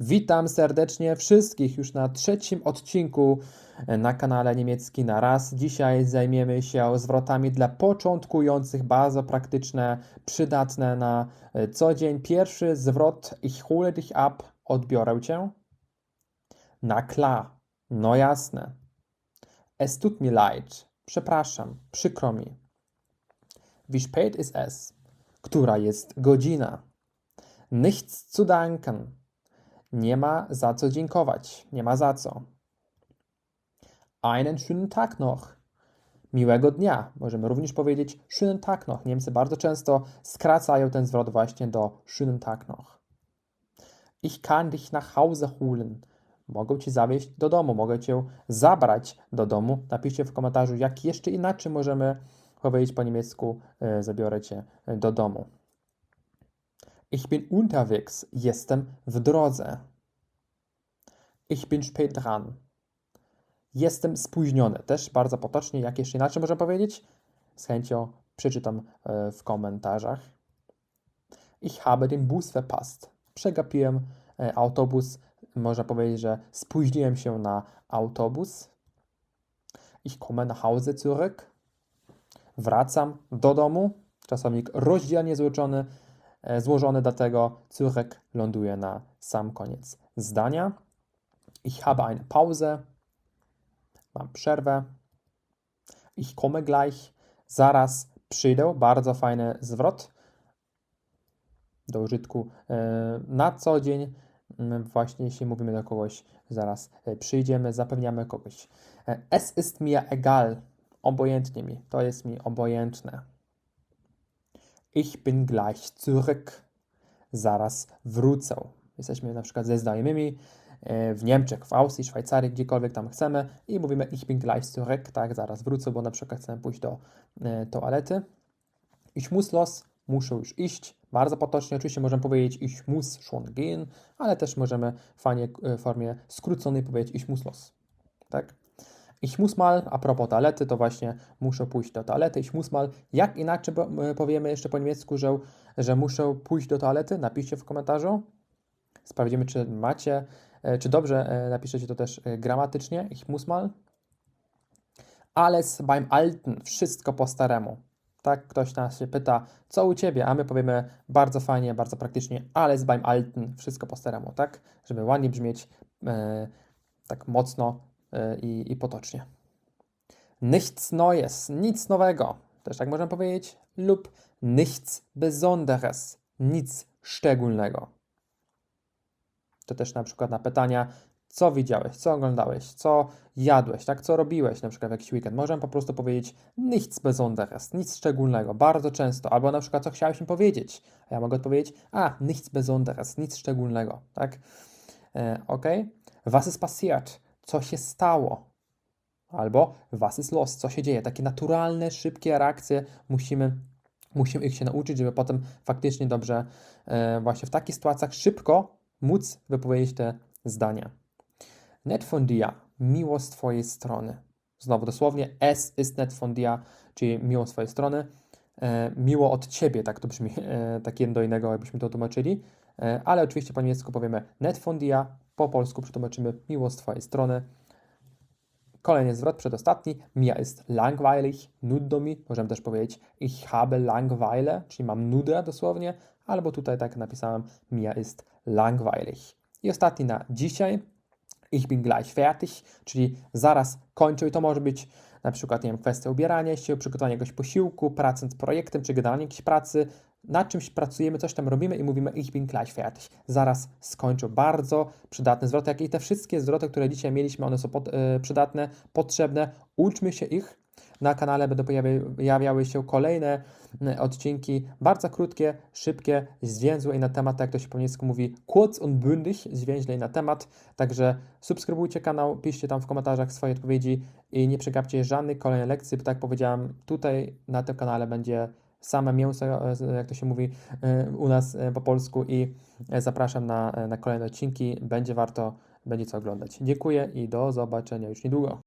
Witam serdecznie wszystkich już na trzecim odcinku na kanale Niemiecki na raz. Dzisiaj zajmiemy się zwrotami dla początkujących, bardzo praktyczne, przydatne na e, co dzień. Pierwszy zwrot, ich hole dich ab, odbiorę cię. Na klar, no jasne. Es tut mir leid, przepraszam, przykro mi. Wie spät ist es? Która jest godzina? Nichts zu danken. Nie ma za co dziękować. Nie ma za co. Einen schönen Tag noch. Miłego dnia. Możemy również powiedzieć schönen Tag noch. Niemcy bardzo często skracają ten zwrot właśnie do schönen Tag noch. Ich kann dich nach Hause holen. Mogę ci zawieźć do domu, mogę cię zabrać do domu. Napiszcie w komentarzu, jak jeszcze inaczej możemy powiedzieć po niemiecku e, zabiorę cię do domu. Ich bin unterwegs. Jestem w drodze. Ich bin spät dran. Jestem spóźniony. Też bardzo potocznie. Jak jeszcze inaczej można powiedzieć? Z chęcią przeczytam e, w komentarzach. Ich habe den Bus verpasst. Przegapiłem e, autobus. Można powiedzieć, że spóźniłem się na autobus. Ich komme nach Hause zurück. Wracam do domu. Czasownik rozdzielnie złożony, złożony, dlatego Zurück ląduje na sam koniec zdania. Ich habe eine Pause. Mam przerwę. Ich komme gleich. Zaraz przyjdę. Bardzo fajny zwrot do użytku e, na co dzień. Mm, Właśnie jeśli mówimy do kogoś, zaraz e, przyjdziemy, zapewniamy kogoś. E, Es ist mir egal. Obojętnie mi. To jest mi obojętne. Ich bin gleich zurück. Zaraz wrócę. Jesteśmy na przykład ze znajomymi e, w Niemczech, w Austrii, Szwajcarii, gdziekolwiek tam chcemy i mówimy ich bin gleich zurück, tak, zaraz wrócę, bo na przykład chcemy pójść do e, toalety. Ich muss los, muszę już iść. Bardzo potocznie, oczywiście możemy powiedzieć ich muss schon gehen, ale też możemy fajnie e, w formie skróconej powiedzieć ich muss los, tak. Ich muss mal, a propos toalety, to właśnie muszę pójść do toalety. Ich muss mal, jak inaczej e, powiemy jeszcze po niemiecku, że, że muszę pójść do toalety? Napiszcie w komentarzu. Sprawdzimy, czy macie, e, czy dobrze e, napiszecie to też gramatycznie. Ich muss mal. Alles beim Alten, wszystko po staremu. Tak, ktoś nas się pyta, co u ciebie, a my powiemy bardzo fajnie, bardzo praktycznie, alles beim Alten, wszystko po staremu, tak? Żeby ładnie brzmieć e, tak mocno i, i potocznie. Nichts Neues, nic nowego, też tak możemy powiedzieć, lub nichts Besonderes, nic szczególnego. To też na przykład na pytania, co widziałeś, co oglądałeś, co jadłeś, tak, co robiłeś na przykład w jakiś weekend. Możemy po prostu powiedzieć nichts Besonderes, nic szczególnego, bardzo często. Albo na przykład, co chciałeś mi powiedzieć. A ja mogę odpowiedzieć, a, nichts Besonderes, nic szczególnego, tak. E, ok. Was ist passiert? Co się stało? Albo was ist los? Co się dzieje? Takie naturalne, szybkie reakcje musimy musimy ich się nauczyć, żeby potem faktycznie dobrze e, właśnie w takich sytuacjach szybko móc wypowiedzieć te zdania. Net von dir, miło z twojej strony. Znowu dosłownie, es ist net von dir, czyli miło z twojej strony. E, miło od ciebie, tak to brzmi, e, tak jeden do innego, jakbyśmy to tłumaczyli. E, ale oczywiście po niemiecku powiemy net von dir, po polsku przetłumaczymy miło z twojej strony. Kolejny zwrot, przedostatni. Mir ist langweilig, nudno mi. Możemy też powiedzieć ich habe Langweile, czyli mam nudę dosłownie, albo tutaj tak napisałem mir ist langweilig. I ostatni na dzisiaj. Ich bin gleich fertig, czyli zaraz kończę i to może być na przykład, nie wiem, kwestia ubierania się, przygotowania jakiegoś posiłku, pracy nad projektem, czy gadania jakiejś pracy, nad czymś pracujemy, coś tam robimy i mówimy ich bin gleich fertig. Zaraz skończę. Bardzo przydatny zwrot, jak i te wszystkie zwroty, które dzisiaj mieliśmy, one są pod, e, przydatne, potrzebne. Uczmy się ich. Na kanale będą pojawi- pojawiały się kolejne odcinki, bardzo krótkie, szybkie, zwięzłe i na temat, jak to się po niemiecku mówi, kurz und bündig, zwięźle i na temat. Także subskrybujcie kanał, piszcie tam w komentarzach swoje odpowiedzi i nie przegapcie żadnych kolejnych lekcji, bo tak powiedziałem, tutaj na tym kanale będzie same mięso, e, jak to się mówi e, u nas e, po polsku i zapraszam na, na kolejne odcinki. Będzie warto, będzie co oglądać. Dziękuję i do zobaczenia już niedługo.